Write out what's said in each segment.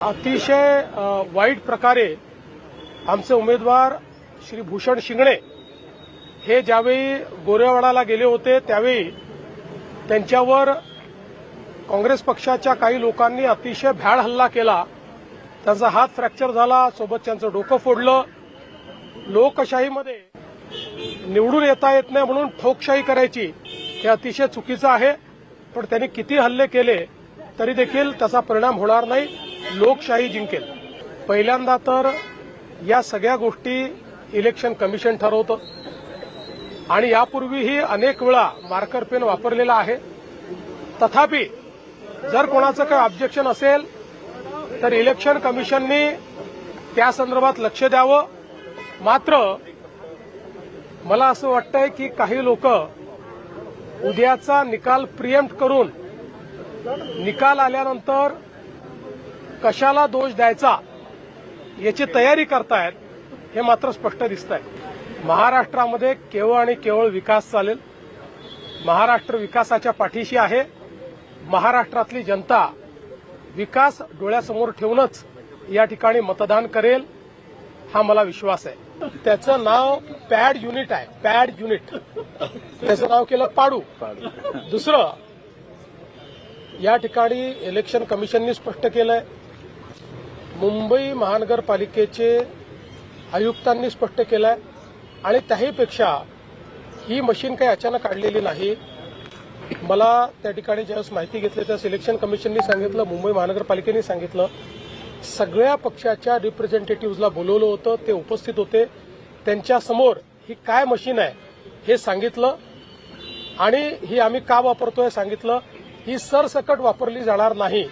अतिशय वाईट प्रकारे आमचे उमेदवार श्री भूषण शिंगणे हे ज्यावेळी गोरेवाडाला गेले होते त्यावेळी त्यांच्यावर काँग्रेस पक्षाच्या काही लोकांनी अतिशय भ्याड हल्ला केला. त्यांचा हात फ्रॅक्चर झाला सोबत त्यांचं डोकं फोडलं. लोकशाहीमध्ये निवडून येता येत नाही म्हणून ठोकशाही करायची हे अतिशय चुकीचं आहे. पण त्यांनी किती हल्ले केले तरी देखील त्याचा परिणाम होणार नाही. लोकशाही जिंकेल. पहिल्यांदा तर या सगळ्या गोष्टी इलेक्शन कमिशन ठरवतं. आणि यापूर्वीही अनेक वेळा मार्कर पेन वापरलेला आहे. तथापि जर कोणाचं काही ऑब्जेक्शन असेल तर इलेक्शन कमिशननी त्या संदर्भात लक्ष द्यावं. मात्र मला असं वाटतंय की काही लोक उद्याचा निकाल प्रिएम्प्ट करून निकाल आल्यानंतर कशाला दोष द्यायचा याची तयारी करतायत हे मात्र स्पष्ट दिसत आहे महाराष्ट्रामध्ये केवळ आणि केवळ विकास चालेल. महाराष्ट्र विकासाच्या पाठीशी आहे. महाराष्ट्रातली जनता विकास डोळ्यासमोर ठेवूनच या ठिकाणी मतदान करेल हा मला विश्वास आहे. त्याचं नाव पॅड युनिट आहे पॅड युनिट. त्याचं नाव केलं पाडू. दुसरं या ठिकाणी इलेक्शन कमिशननी स्पष्ट केलंय. मुंबई महानगरपालिकेचे आयुक्तांनी स्पष्ट केलंय आणि त्याहीपेक्षा ही मशीन काही अचानक काढलेली नाही. मला त्या ठिकाणी ज्यावेळेस माहिती घेतली त्या सिलेक्शन कमिशननी सांगितलं मुंबई महानगरपालिकेने सांगितलं सगळ्या पक्षाच्या रिप्रेझेंटेटिव्हला बोलवलं होतं ते उपस्थित होते. त्यांच्यासमोर ही काय मशीन आहे हे सांगितलं आणि ही आम्ही का वापरतोय सांगितलं. ही सरसकट वापरली जाणार नाही.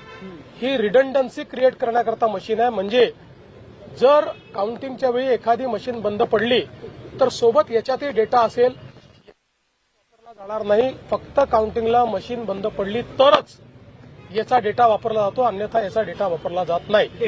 ही रिडंडन्सी क्रिएट करण्याकरता मशीन आहे. म्हणजे जर काउंटिंगच्या वेळी एखादी मशीन बंद पडली तर सोबत याच्यातही डेटा असेल. वापरला जाणार नाही. फक्त काउंटिंगला मशीन बंद पडली तरच याचा डेटा वापरला जातो. अन्यथा याचा डेटा वापरला जात नाही.